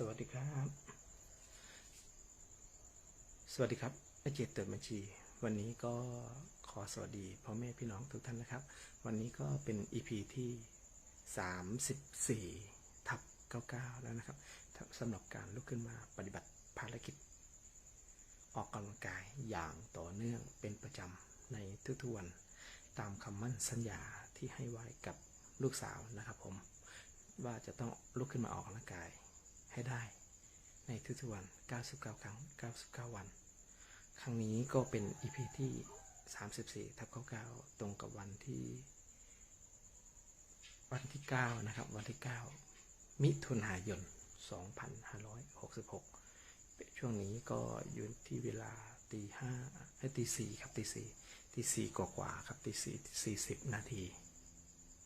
สวัสดีครับ สวัสดีครับอาเจตเติมบัญชี วันนี้ก็ขอสวัสดีพ่อแม่พี่น้องทุกท่านนะครับ วันนี้ก็เป็น EP ที่ 34 ทับ 99 แล้วนะครับสำหรับการลุกขึ้นมาปฏิบัติภารกิจ ออกกำลังกายอย่างต่อเนื่องเป็นประจำในทุกๆวัน ตามคำมั่นสัญญาที่ให้ไว้กับลูกสาวนะครับผม ว่าจะต้องลุกขึ้นมาออกกำลังกาย ให้ได้ ในทุกๆวัน 99 ครั้ง 99 วัน ครั้งนี้ก็เป็น EP ที่ 34ทับ99 ตรงกับวันที่ วันที่ 9 นะครับ วันที่ 9 มิถุนายน 2566 ช่วงนี้ก็อยู่ที่เวลาตีห้าให้ตีสี่ครับตีสี่ตีสี่กว่าๆครับตีสี่สี่สิบนาที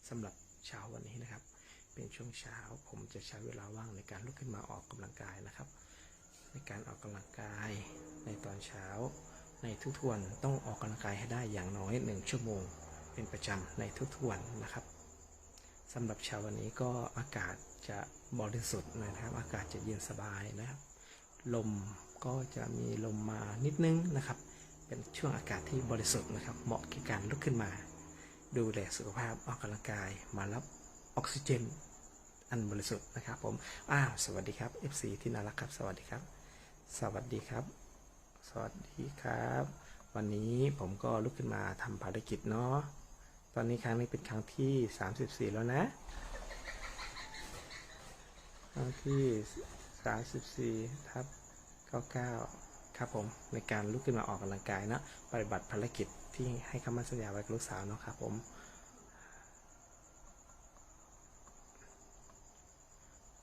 สำหรับเช้าวันนี้นะครับ เป็นช่วงเช้า ผมจะใช้เวลาว่างในการลุกขึ้นมาออกกำลังกายนะครับ ในการออกกำลังกายในตอนเช้า ในทุกๆวันต้องออกกำลังกายให้ได้อย่างน้อยหนึ่งชั่วโมง เป็นประจำในทุกๆวันนะครับสำหรับเช้าวันนี้ก็อากาศจะบริสุทธิ์นะครับ อากาศจะเย็นสบายนะครับ ลมก็จะมีลมมานิดนึงนะครับ เป็นช่วงอากาศที่บริสุทธิ์นะครับ เหมาะกับการลุกขึ้นมา ดูแลสุขภาพออกกำลังกายมารับ ออกซิเจน อันบริสุทธิ์นะครับผม อ้าว สวัสดีครับ FC ที่น่ารักครับ สวัสดีครับ สวัสดีครับ สวัสดีครับ วันนี้ผมก็ลุกขึ้นมาทำภารกิจเนาะ ตอนนี้ครั้งนี้เป็นครั้งที่ 34 แล้วนะ ครั้งที่ 34ทับ99 ครับผม ในการลุกขึ้นมาออกกำลังกายนะ ปฏิบัติภารกิจที่ให้คำมั่นสัญญาไว้กับลูกสาวเนาะครับผม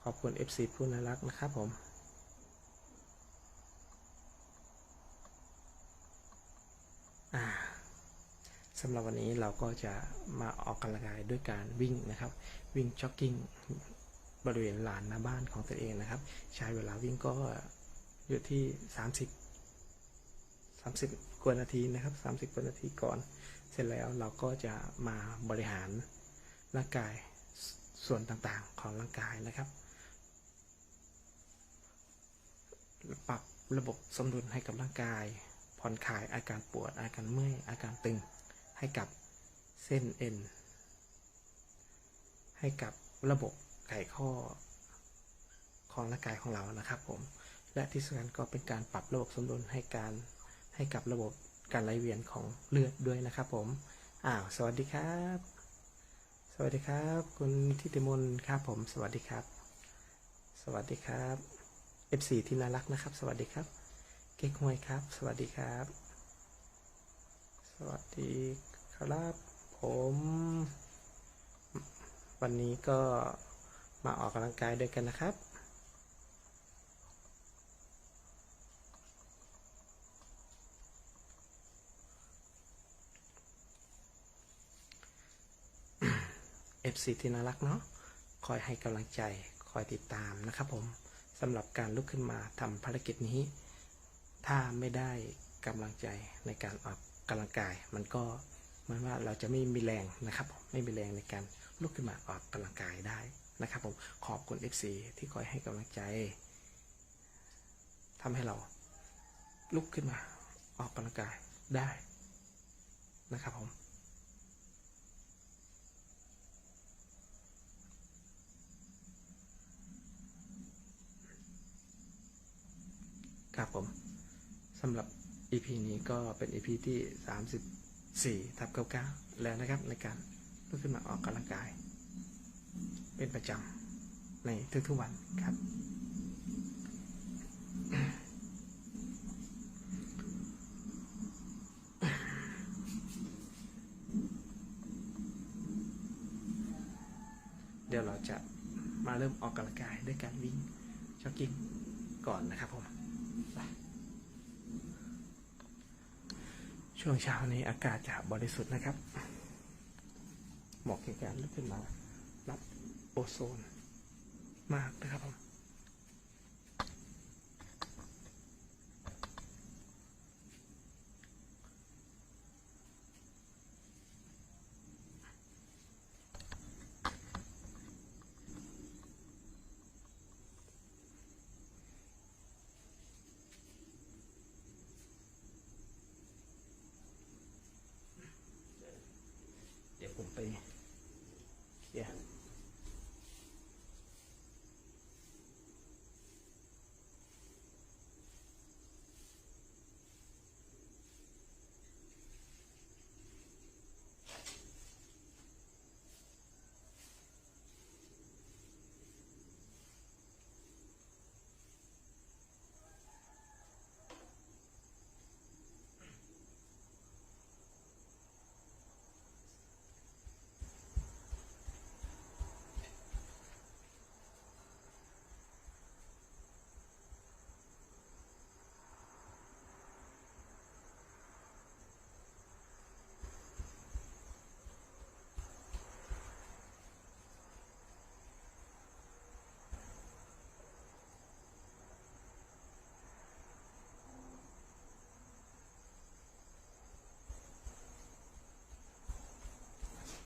อบคุณ FC ผู้น่ารักนะครับผมสำหรับวันนี้เราก็จะมาออกกำลังกายด้วยการวิ่งนะครับ วิ่งจ็อกกิ้งบริเวณลานหน้าบ้านของตัวเองนะครับ ใช้เวลาวิ่งก็อยู่ที่ 30 30กว่านาทีนะครับ 30กว่านาทีก่อน เสร็จแล้วเราก็จะมาบริหารร่างกายส่วนต่างๆของร่างกายนะครับ ป ระบบสมดุลให้กับร่างกาย ผ่อนคลายอาการปวด อาการเมื่อย อาการตึง ให้กับเส้นเอ็น ให้กับระบบไขข้อของร่างกายของเรานะครับผม และที่สำคัญก็เป็นการปรับระบบสมดุลให้การให้กับระบบการไหลเวียนของเลือดด้วยนะครับผม อ้าว สวัสดีครับ สวัสดีครับ คุณทิติมนครับผม สวัสดีครับ สวัสดีครับ F4 ที่น่ารักนะครับ สวัสดีครับ เก๊กฮวยครับ สวัสดีครับ สวัสดีครับผม วันนี้ก็มาออกกำลังกายด้วยกันนะครับ FC ที่น่ารักเนาะคอยให้กำลังใจคอยติดตามนะครับผม สำหรับการลุกขึ้นมาทำภารกิจนี้ ถ้าไม่ได้กำลังใจในการออกกำลังกาย มันก็เหมันว่าเราจะไม่มีแรงนะครับผมไม่มีแรงในการลุกขึ้นมาออกกำลังกายได้นะครับผมขอบคุณ FC ที่คอยให้กำลังใจทำให้เราลุกขึ้นมาออกกำลังกายได้นะครับผม ครับผมสำหรับ EP นี้ก็เป็น EP ที่ 34ทับ99แล้วนะครับในการลุกขึ้นมาออกกำลังกาย เป็นประจำในทุกๆวันครับ เดี๋ยวเราจะมาเริ่มออกกำลังกายด้วยการวิ่งจ็อกกิ้งก่อนนะครับผม ช่วงเช้านี้อากาศจะบริสุทธิ์นะครับเหมาะแก่การลุกขึ้นมารับโอโซนมากนะครับผม